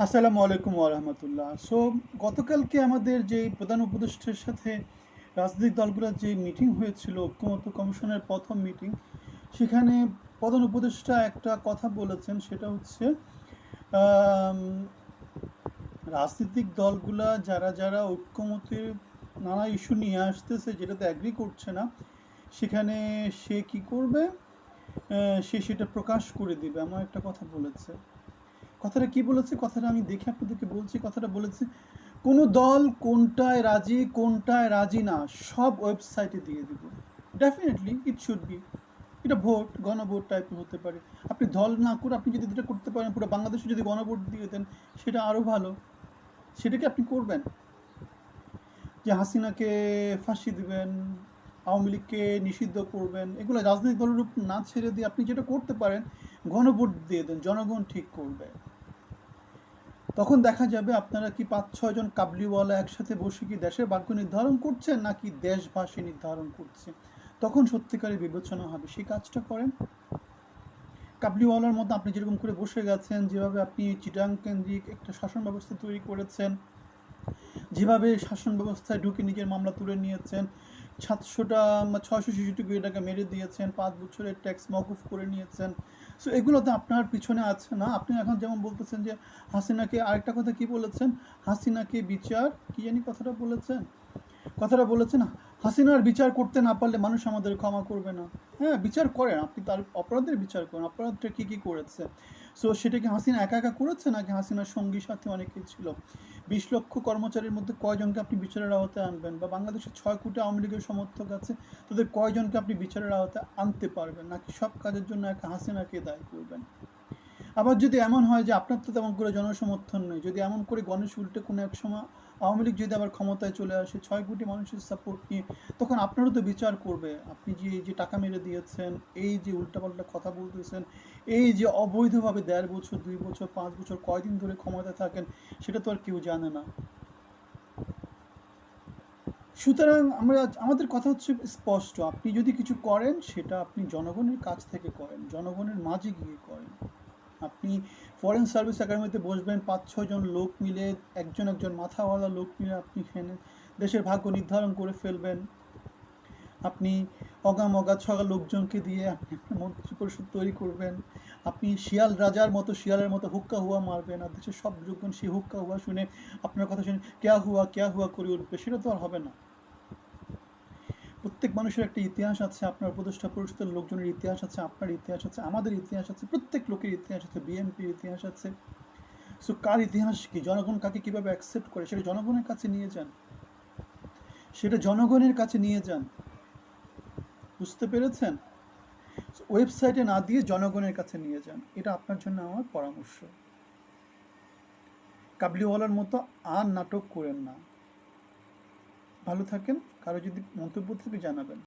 আসসালামু আলাইকুম ওরহামতুল্লাহ সো গতকালকে আমাদের যে প্রধান উপদেষ্টার সাথে রাজনৈতিক দলগুলোর যে মিটিং হয়েছিল, ঐক্যমত্য কমিশনের প্রথম মিটিং সেখানে প্রধান উপদেষ্টা একটা কথা বলেছেন, সেটা হচ্ছে রাজনৈতিক দলগুলা যারা যারা ঐক্যমতের নানা ইস্যু নিয়ে আসতেছে যেটাতে অ্যাগ্রি করছে না, সেখানে সে কি করবে? সে সেটা প্রকাশ করে দিবে, এমন একটা কথা বলেছে। কথাটা কি বলেছে? কথাটা আমি দেখে আপনাদেরকে বলছি, কথাটা বলেছে, কোনো দল কোনটায় রাজি কোনটায় রাজি না, সব ওয়েবসাইটে দিয়ে দিব। ডেফিনেটলি ইট শুড বি এটা ভোট, গণভোট টাইপের হতে পারে। আপনি দল না করে আপনি যদি এটা করতে পারেন, পুরো বাংলাদেশে যদি গণভোট দিয়ে দেন, সেটা আরও ভালো। সেটাকে আপনি করবেন? যে হাসিনাকে ফাঁসি দিবেন, আওয়ামী লীগকে নিষিদ্ধ করবেন, এগুলো রাজনৈতিক দলের উপর না ছেড়ে দিয়ে আপনি যেটা করতে পারেন, গণভোট দিয়ে দেন, জনগণ ঠিক করবে। তখন দেখা যাবে আপনারা কি পাঁচ ছয়জন কাবলিওয়ালা একসাথে বসে কি দেশের বাক্য নির্ধারণ করছেন নাকি দেশভাষী নির্ধারণ করছে? তখন সত্যিকারের বিবেচনা হবে। সেই কাজটা করেন। কাবলিওয়ালার মতো আপনি যেরকম করে বসে গেছেন, যেভাবে আপনি চিটাং কেন্দ্রিক একটা শাসন ব্যবস্থা তৈরি করেছেন, যেভাবে শাসন ব্যবস্থায় ঢুকে নিজের মামলা তুলে নিয়েছেন সাতশোটা ছয়শো ছেষট্টি কোটি টাকা মেরে দিয়েছেন, পাঁচ বছরের ট্যাক্স মকুফ করে নিয়েছেন। সো এগুলো তো আপনার পিছনে আছে না? আপনি এখন যেমন বলতেছেন যে হাসিনাকে আরেকটা কথা কি বলেছেন? হাসিনাকে বিচার, কি জানি কথাটা বলেছেন? কথাটা বলেছেন হাসিনার বিচার করতে না পারলে মানুষ আমাদের ক্ষমা করবে না। হ্যাঁ বিচার করেন, আপনি তার অপরাধের বিচার করেন, অপরাধটা কী কী করেছে? সো সেটা কি হাসিনা একা একা করেছে, নাকি হাসিনার সঙ্গী, সাথে অনেকেই ছিল? বিশ লক্ষ কর্মচারীর মধ্যে কয়জনকে আপনি বিচারের আওতায় আনবেন? বা বাংলাদেশের ছয় কোটি আওয়ামী লীগের সমর্থক আছে, তাদের কয়জনকে আপনি বিচারের আওতায় আনতে পারবেন? নাকি সব কাজের জন্য একা হাসিনাকে দায়ী করবেন? আবার যদি এমন হয় যে আপনার তো তেমন করে জনসমর্থন নেই, যদি এমন করে গণেশ উল্টে কোনো এক সময় আওয়ামী লীগ যদি আবার ক্ষমতায় চলে আসে, ছয় কোটি মানুষের সাপোর্ট নিয়ে, তখন আপনারও তো বিচার করবে। আপনি যে যে টাকা মেরে দিয়েছেন, এই যে উল্টাপাল্টা কথা বলতেছেন, এই যে অবৈধভাবে দেড় বছর, দুই বছর, পাঁচ বছর, কয়দিন ধরে ক্ষমতায় থাকেন, সেটা তো আর কেউ জানে না। সুতরাং আমরা, আমাদের কথা হচ্ছে স্পষ্ট। আপনি যদি কিছু করেন, সেটা আপনি জনগণের কাছ থেকে করেন, জনগণের মাঝে গিয়ে করেন। আপনি ফরেন সার্ভিস একাডেমিতে বসবেন পাঁচ ছজন লোক মিলে, একজন একজন মাথাওয়ালা লোক মিলে আপনি এখানে দেশের ভাগ্য নির্ধারণ করে ফেলবেন। আপনি অগামগা ছগা লোকজনকে দিয়ে আপনি একটা তৈরি করবেন। আপনি শিয়াল রাজার মতো, শিয়ালের মতো হুক্কা হুয়া মারবেন আর দেশের সব লোকজন সেই হুক্কা হুয়া শুনে আপনার কথা শুনে, ক্যা হুয়া ক্যা হুয়া করে উঠবে? সেটা তো আর হবে না। প্রত্যেক মানুষের একটা ইতিহাস আছে, আপনার উপদেষ্টা পরিষদের লোকজনের ইতিহাস আছে, আপনার ইতিহাস আছে, আমাদের ইতিহাস আছে, প্রত্যেক লোকের ইতিহাস আছে, বিএনপির ইতিহাস আছে। সো কার ইতিহাস কি? জনগণ কাকে কীভাবে অ্যাকসেপ্ট করে? সেটা জনগণের কাছে নিয়ে যান। সেটা জনগণের কাছে নিয়ে যান। বুঝতে পেরেছেন? ওয়েবসাইটে না দিয়ে জনগণের কাছে নিয়ে যান। এটা আপনার জন্য আমার পরামর্শ। কাবলিওয়ালার মতো আর নাটক করেন না। ভালো থাকেন। কারও যদি মন্তব্য থাকে জানাবেন।